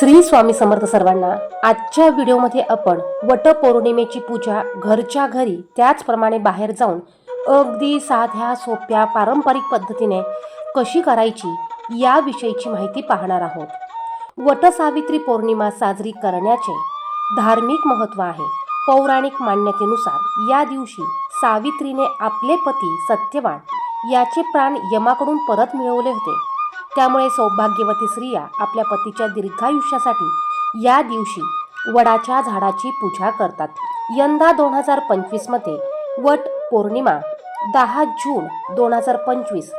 श्री स्वामी समर्थ सर्वांना आजच्या व्हिडिओमध्ये आपण वटपौर्णिमेची पूजा घरच्या घरी त्याचप्रमाणे बाहेर जाऊन अगदी साध्या सोप्या पारंपरिक पद्धतीने कशी करायची याविषयीची माहिती पाहणार आहोत. वटसावित्री पौर्णिमा साजरी करण्याचे धार्मिक महत्त्व आहे. पौराणिक मान्यतेनुसार या दिवशी सावित्रीने आपले पती सत्यवान याचे प्राण यमाकडून परत मिळवले होते. त्यामुळे सौभाग्यवती स्त्रिया आपल्या पतीच्या दीर्घायुष्यासाठी या दिवशी वडाच्या झाडाची पूजा करतात. यंदा दोन हजार पंचवीसमध्ये वट पौर्णिमा दहा जून दोन हजार पंचवीस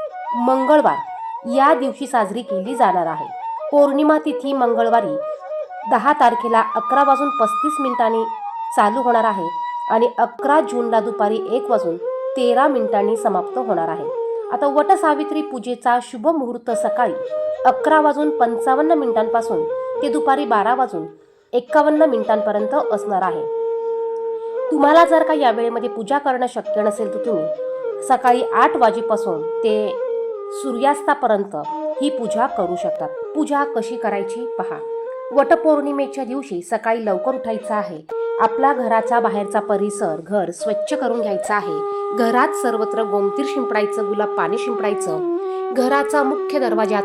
मंगळवार या दिवशी साजरी केली जाणार आहे. पौर्णिमा तिथी मंगळवारी दहा तारखेला अकरा वाजून पस्तीस मिनिटांनी चालू होणार आहे आणि अकरा जूनला दुपारी एक वाजून तेरा मिनिटांनी समाप्त होणार आहे. आता वटसावित्री पूजेचा शुभ मुहूर्त सकाळी अकरा वाजून पंचावन्न मिनिटांपासून ते दुपारी बारा वाजून एकावन्न मिनिटांपर्यंत असणार आहे. तुम्हाला जर का या वेळेमध्ये पूजा करणं शक्य नसेल तर तुम्ही सकाळी आठ वाजेपासून ते सूर्यास्तापर्यंत ही पूजा करू शकतात. पूजा कशी करायची? पहा. वटपौर्णिमेच्या दिवशी सकाळी लवकर उठायचं आहे. आपला घराचा बाहेरचा परिसर घर स्वच्छ करून घ्यायचा आहे. घरात सर्वत्र गोमतीर शिंपडायचं गुलाब पाणी शिंपडायचं. घराचा मुख्य दरवाजात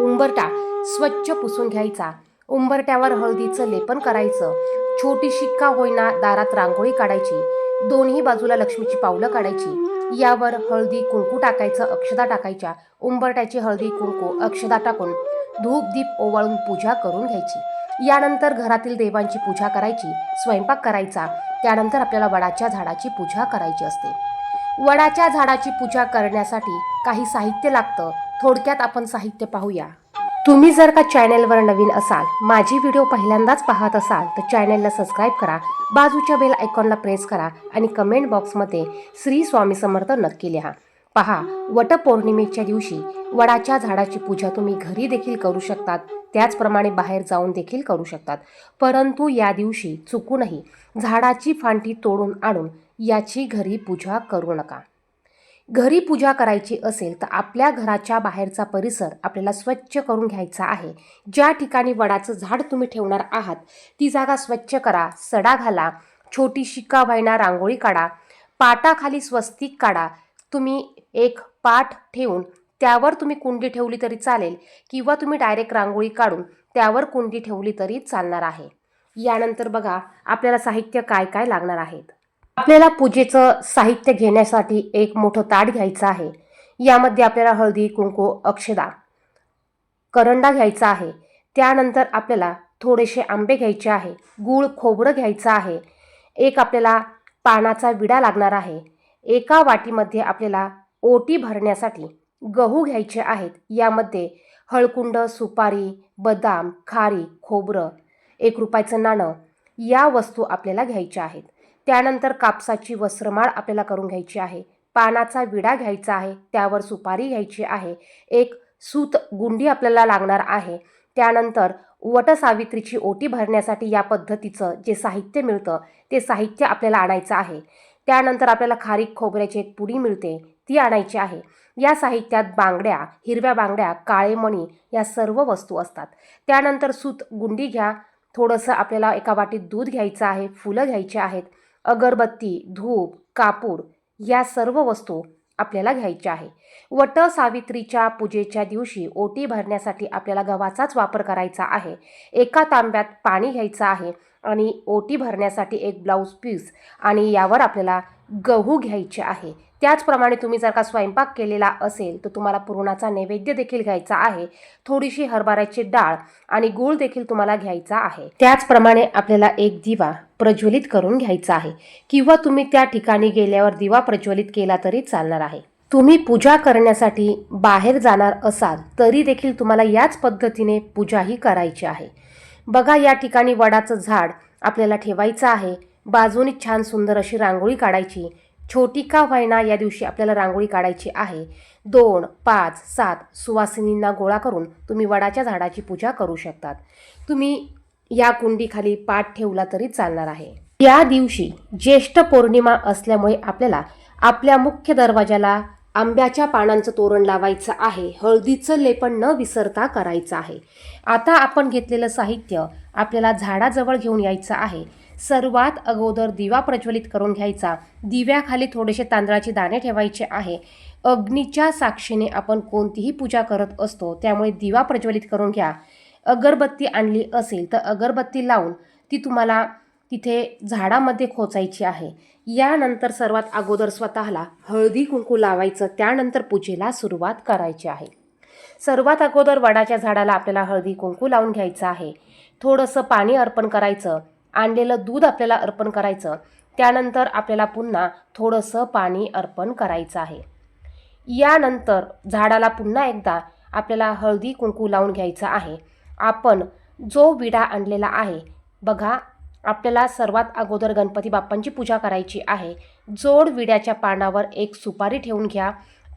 उंबरटा स्वच्छ पुसून घ्यायचा. उंबरट्यावर हळदीचं लेपन करायचं. छोटीशी का होईना दारात रांगोळी काढायची. दोन्ही बाजूला लक्ष्मीची पावलं काढायची. यावर हळदी कुंकू टाकायचं अक्षदा टाकायच्या. उंबरट्याची हळदी कुंकू अक्षदा टाकून धूप दीप ओवाळून पूजा करून घ्यायची. यानंतर घरातील देवांची पूजा करायची स्वयंपाक करायचा. त्यानंतर आपल्याला वडाच्या झाडाची पूजा करायची असते. वडाच्या झाडाची पूजा करण्यासाठी काही साहित्य लागतं. थोडक्यात आपण साहित्य पाहूया. तुम्ही जर का चॅनेलवर नवीन असाल माझी व्हिडिओ पहिल्यांदाच पाहत असाल तर चॅनेलला सबस्क्राईब करा बाजूच्या बेल आयकॉनला प्रेस करा आणि कमेंट बॉक्समध्ये श्री स्वामी समर्थ नक्की लिहा. पहा वटपौर्णिमेच्या दिवशी वडाच्या झाडाची पूजा तुम्ही घरी देखील करू शकतात. त्याचप्रमाणे बाहेर जाऊन देखील करू शकतात. परंतु या दिवशी चुकूनही झाडाची फांटी तोडून आणून याची घरी पूजा करू नका. घरी पूजा करायची असेल तर आपल्या घराच्या बाहेरचा परिसर आपल्याला स्वच्छ करून घ्यायचा आहे. ज्या ठिकाणी वडाचं झाड तुम्ही ठेवणार आहात ती जागा स्वच्छ करा सडा घाला छोटी शिक्का व्हायना रांगोळी काढा पाटाखाली स्वस्तिक काढा तुम्ही एक पाठ ठेवून त्यावर तुम्ही कुंडी ठेवली तरी चालेल किंवा तुम्ही डायरेक्ट रांगोळी काढून त्यावर कुंडी ठेवली तरी चालणार आहे. यानंतर बघा आपल्याला साहित्य काय काय लागणार आहेत? आपल्याला पूजेचं साहित्य घेण्यासाठी एक मोठं ताट घ्यायचं आहे. यामध्ये आपल्याला हळदी कुंकू अक्षदा करंडा घ्यायचा आहे. त्यानंतर आपल्याला थोडेसे आंबे घ्यायचे आहे. गूळ खोबरं घ्यायचं आहे. एक आपल्याला पानाचा विडा लागणार आहे. एका वाटीमध्ये आपल्याला ओटी भरण्यासाठी गहू घ्यायचे आहेत. यामध्ये हळकुंड सुपारी बदाम खारी खोबरं एक रुपयाचं नाणं या वस्तू आपल्याला घ्यायच्या आहेत. त्यानंतर कापसाची वस्त्रमाळ आपल्याला करून घ्यायची आहे. पानाचा विडा घ्यायचा आहे. त्यावर सुपारी घ्यायची आहे. एक सूत गुंडी आपल्याला लागणार आहे. त्यानंतर वटसावित्रीची ओटी भरण्यासाठी या पद्धतीचं जे साहित्य मिळतं ते साहित्य आपल्याला आणायचं आहे. त्यानंतर आपल्याला खारीक खोबऱ्याची एक पुडी मिळते ती आणायची आहे. या साहित्यात बांगड्या हिरव्या बांगड्या काळे मणी या सर्व वस्तू असतात. त्यानंतर सूत गुंडी घ्या. थोडंसं आपल्याला एका वाटीत दूध घ्यायचं आहे फुलं घ्यायची आहेत. अगरबत्ती धूप कापूर या सर्व वस्तू आपल्याला घ्यायचे आहे. वट सावित्रीच्या पूजेच्या दिवशी ओटी भरण्यासाठी आपल्याला गव्हाचाच वापर करायचा आहे. एका तांब्यात पाणी घ्यायचं आहे आणि ओटी भरण्यासाठी एक ब्लाऊज पीस आणि यावर आपल्याला गहू घ्यायचे आहे. त्याचप्रमाणे तुम्ही जर का स्वयंपाक केलेला असेल तर तुम्हाला पुरणाचा नैवेद्य देखील घ्यायचा आहे. थोडीशी हरभऱ्याची डाळ आणि गूळ देखील तुम्हाला घ्यायचा आहे. त्याचप्रमाणे आपल्याला एक दिवा प्रज्वलित करून घ्यायचा आहे. किंवा तुम्ही त्या ठिकाणी गेल्यावर दिवा प्रज्वलित केला तरी चालणार आहे. तुम्ही पूजा करण्यासाठी बाहेर जाणार असाल तरी देखील तुम्हाला याच पद्धतीने पूजाही करायची आहे. बघा या ठिकाणी वडाचं झाड आपल्याला ठेवायचं आहे. बाजूनी छान सुंदर अशी रांगोळी काढायची. छोटी का व्हायना या दिवशी आपल्याला रांगोळी काढायची आहे. दोन पाच सात सुवासिनींना गोळा करून तुम्ही वडाच्या झाडाची पूजा करू शकतात. तुम्ही या कुंडीखाली पाठ ठेवला तरी चालणार आहे. या दिवशी ज्येष्ठ पौर्णिमा असल्यामुळे आपल्याला आपल्या मुख्य दरवाजाला आंब्याच्या पानांचं तोरण लावायचं आहे. हळदीचं लेपन न विसरता करायचं आहे. आता आपण घेतलेलं साहित्य आपल्याला झाडाजवळ घेऊन यायचं आहे. सर्वात अगोदर दिवा प्रज्वलित करून घ्यायचा. दिव्याखाली थोडेसे तांदळाचे दाणे ठेवायचे आहे. अग्नीच्या साक्षीने आपण कोणतीही पूजा करत असतो त्यामुळे दिवा प्रज्वलित करून घ्या. अगरबत्ती आणली असेल तर अगरबत्ती लावून ती तुम्हाला तिथे झाडामध्ये खोचायची आहे. यानंतर सर्वात अगोदर स्वतःला हळदी कुंकू लावायचं त्यानंतर पूजेला सुरुवात करायची आहे. सर्वात अगोदर वडाच्या झाडाला आपल्याला हळदी कुंकू लावून घ्यायचं आहे. थोडंसं पाणी अर्पण करायचं. आणलेलं दूध आपल्याला अर्पण करायचं. त्यानंतर आपल्याला पुन्हा थोडंसं पाणी अर्पण करायचं आहे. यानंतर झाडाला पुन्हा एकदा आपल्याला हळदी कुंकू लावून घ्यायचं आहे. आपण जो विडा आणलेला आहे बघा आपल्याला सर्वात अगोदर गणपती बाप्पांची पूजा करायची आहे. जोड विड्याच्या पानावर एक सुपारी ठेवून घ्या.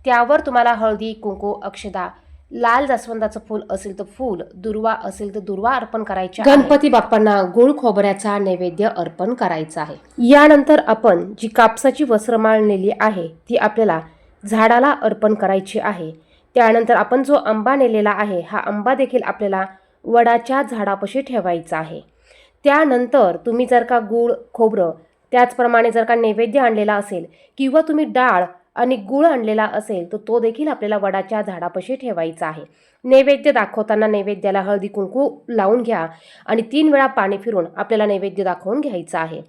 त्यावर तुम्हाला हळदी कुंकू अक्षदा लाल जास्वंदाचं फूल असेल तर फूल दुर्वा असेल तर दुर्वा अर्पण करायचे गणपती बाप्पांना गुळ खोबऱ्याचा नैवेद्य अर्पण करायचा आहे. यानंतर आपण जी कापसाची वस्त्रमाळ नेली आहे ती आपल्याला झाडाला अर्पण करायची आहे. त्यानंतर आपण जो आंबा नेलेला आहे हा आंबा देखील आपल्याला वडाच्या झाडापाशी ठेवायचा आहे. त्यानंतर तुम्ही जर का गूळ खोबरं त्याचप्रमाणे जर का नैवेद्य आणलेला असेल किंवा तुम्ही डाळ आणि गूळ आणलेला असेल तर तो देखील आपल्याला वडाच्या झाडापाशी ठेवायचा आहे. नैवेद्य दाखवताना नैवेद्याला हळदी कुंकू लावून घ्या आणि तीन वेळा पाणी फिरून आपल्याला नैवेद्य दाखवून घ्यायचं आहे.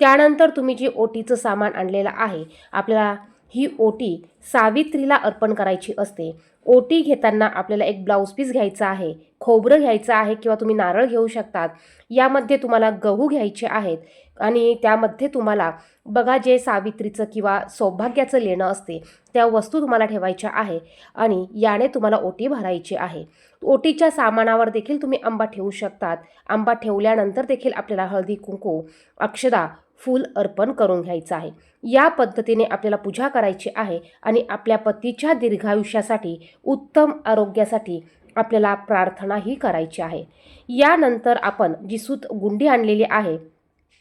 त्यानंतर तुम्ही जी ओटीचं सामान आणलेलं आहे आपल्याला ही ओटी सावित्रीला अर्पण करायची असते. ओटी घेताना आपल्याला एक ब्लाऊज पीस घ्यायचा आहे. खोबरं घ्यायचं आहे किंवा तुम्ही नारळ घेऊ शकतात. यामध्ये तुम्हाला गहू घ्यायचे आहेत आणि त्यामध्ये तुम्हाला बघा जे सावित्रीचं किंवा सौभाग्याचं लेणं असते त्या वस्तू तुम्हाला ठेवायच्या आहे आणि याने तुम्हाला ओटी भरायची आहे. ओटीच्या सामानावर देखील तुम्ही आंबा ठेवू शकतात. आंबा ठेवल्यानंतर देखील आपल्याला हळदी कुंकू अक्षदा फूल अर्पण करून घ्यायचं आहे. या पद्धतीने आपल्याला पूजा करायची आहे आणि आपल्या पतीच्या दीर्घायुष्यासाठी उत्तम आरोग्यासाठी आपल्याला प्रार्थनाही करायची आहे. यानंतर आपण जी सूत गुंडी आणलेली आहे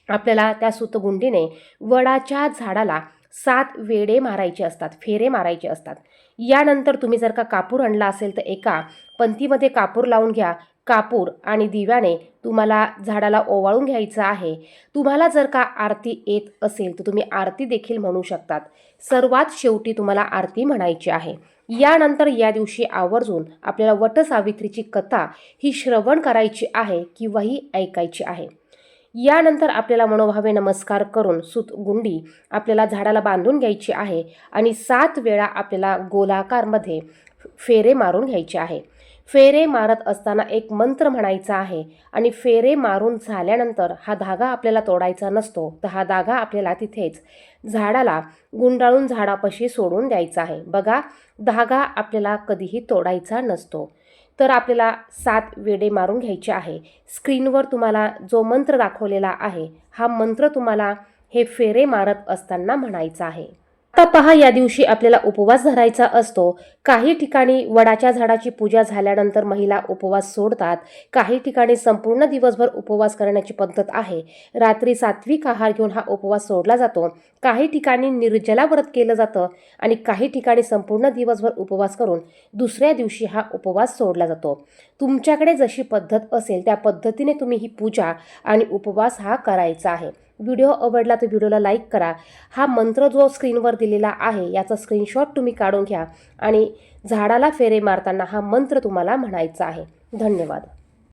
आपल्याला त्या सूतगुंडीने वडाच्या झाडाला सात वेडे मारायचे असतात फेरे मारायचे असतात. यानंतर तुम्ही जर का कापूर आणला असेल तर एका पंथीमध्ये कापूर लावून घ्या. कापूर आणि दिव्याने तुम्हाला झाडाला ओवाळून घ्यायचं आहे. तुम्हाला जर का आरती येत असेल तर तुम्ही आरती देखील म्हणू शकतात. सर्वात शेवटी तुम्हाला आरती म्हणायची आहे. यानंतर या दिवशी आवर्जून आपल्याला वटसावित्रीची कथा ही श्रवण करायची आहे किंवा ही ऐकायची आहे. यानंतर आपल्याला मनोभावे नमस्कार करून सुत गुंडी आपल्याला झाडाला बांधून घ्यायची आहे आणि सात वेळा आपल्याला गोलाकारमध्ये फेरे मारून घ्यायचे आहे. फेरे मारत असताना एक मंत्र म्हणायचा आहे आणि फेरे मारून झाल्यानंतर हा धागा आपल्याला तोडायचा नसतो. तर हा धागा आपल्याला तिथेच झाडाला गुंडाळून झाडापाशी सोडून द्यायचा आहे. बघा धागा आपल्याला कधीही तोडायचा नसतो. तर आपल्याला सात वेडे मारून घ्यायचे आहे. स्क्रीनवर तुम्हाला जो मंत्र दाखवलेला आहे हा मंत्र तुम्हाला हे फेरे मारत असताना म्हणायचा आहे. आता पहा या दिवशी आपल्याला उपवास धरायचा असतो. काही ठिकाणी वडाच्या झाडाची पूजा झाल्यानंतर महिला उपवास सोडतात. काही ठिकाणी संपूर्ण दिवसभर उपवास करण्याची पद्धत आहे. रात्री सात्विक आहार घेऊन हा उपवास सोडला जातो. काही ठिकाणी निर्जला व्रत केलं जातं आणि काही ठिकाणी संपूर्ण दिवसभर उपवास करून दुसऱ्या दिवशी हा उपवास सोडला जातो. तुमच्याकडे जशी पद्धत असेल त्या पद्धतीने तुम्ही ही पूजा आणि उपवास हा करायचा आहे. व्हिडिओ आवडला तर व्हिडिओला लाईक करा. हा मंत्र जो स्क्रीनवर दिलेला आहे याचा स्क्रीनशॉट तुम्ही काढून घ्या आणि झाडाला फेरे मारताना हा मंत्र तुम्हाला म्हणायचा आहे. धन्यवाद.